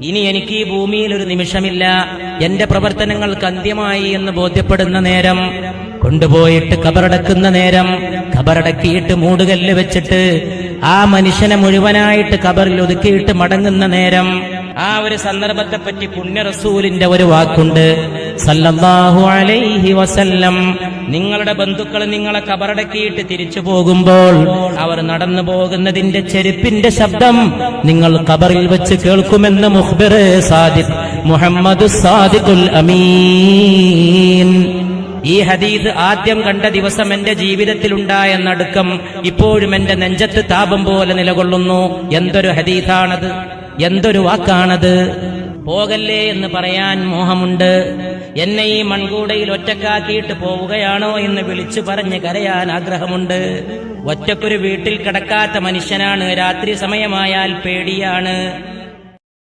ഇനി എനിക്ക് ഈ ഭൂമിയിൽ ഒരു നിമിഷമില്ല. എന്റെ പ്രവർത്തനങ്ങൾക്ക് അന്ത്യമായി എന്ന് ബോധ്യപ്പെടുന്ന നേരം കൊണ്ടുപോയിട്ട് കബറടക്കുന്ന നേരം കബറടക്കിയിട്ട് മൂടുകല്ല് വെച്ചിട്ട് ആ മനുഷ്യനെ മുഴുവനായിട്ട് കബറിൽ ഒതുക്കിയിട്ട് മടങ്ങുന്ന നേരം ആ ഒരു സന്ദർഭത്തെപ്പറ്റി പുണ്യറസൂലിന്റെ പുണ്യ റസൂലിന്റെ ഒരു വാക്കുണ്ട്. സല്ലല്ലാഹു അലൈഹി വസല്ലം. നിങ്ങളുടെ ബന്ധുക്കൾ നിങ്ങളെ കബറടക്കിയിട്ട് തിരിച്ചു പോകുമ്പോൾ അവർ നടന്നു പോകുന്നതിന്റെ ചെരുപ്പിന്റെ ശബ്ദം നിങ്ങൾ കബറിൽ വെച്ച് കേൾക്കുമെന്ന് മുഹമ്മദ് സാദിഖുൽ അമീൻ. ഈ ഹദീദ് ആദ്യം കണ്ട ദിവസം എന്റെ ജീവിതത്തിലുണ്ടായ നടുക്കം ഇപ്പോഴും എന്റെ നെഞ്ചത്ത് താപം പോലെ നിലകൊള്ളുന്നു. എന്തൊരു ഹദീദാണത് എന്തൊരു വാക്കാണത്? പോകല്ലേ എന്ന് പറയാൻ മോഹമുണ്ട്. എന്നെ ഈ മൺകൂടയിൽ ഒറ്റക്കാക്കിയിട്ട് പോവുകയാണോ എന്ന് വിളിച്ചു പറഞ്ഞ് കരയാൻ ആഗ്രഹമുണ്ട്. ഒറ്റക്കൊരു വീട്ടിൽ കിടക്കാത്ത മനുഷ്യനാണ്. രാത്രി സമയമായാൽ പേടിയാണ്.